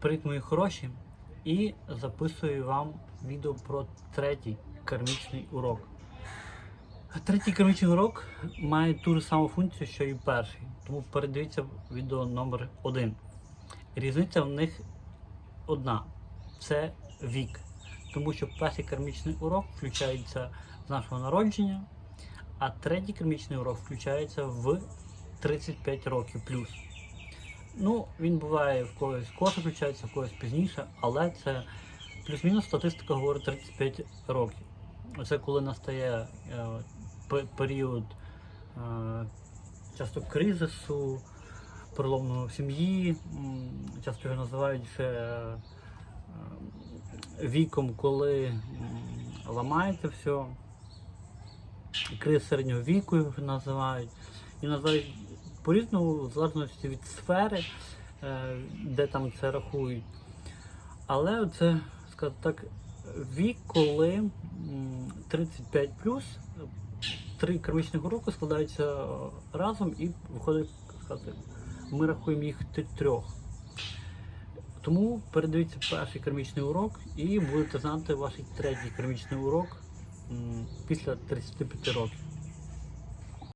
Привіт, мої хороші! І записую вам відео про третій кармічний урок. Третій кармічний урок має ту ж саму функцію, що і перший. Тому передивіться відео номер один. Різниця в них одна це вік. Тому що перший кармічний урок включається з нашого народження, а третій кармічний урок включається в 35 років плюс. Ну, він буває в когось скорше включається, в когось пізніше, але це плюс-мінус статистика говорить 35 років. Оце коли настає е, період е, часто кризису, переломного в сім'ї, часто його називають ще е, віком, коли ламається все. Криз середнього віку його називають. І називають по-різному, в залежності від сфери, е, де там це рахують. Але це, скажімо так, вік, коли 35 плюс, три кармічних уроки складаються е, разом і виходить, сказати, ми рахуємо їх трьох. Тому передивіться перший кармічний урок і будете знати ваш третій кармічний урок після 35 років.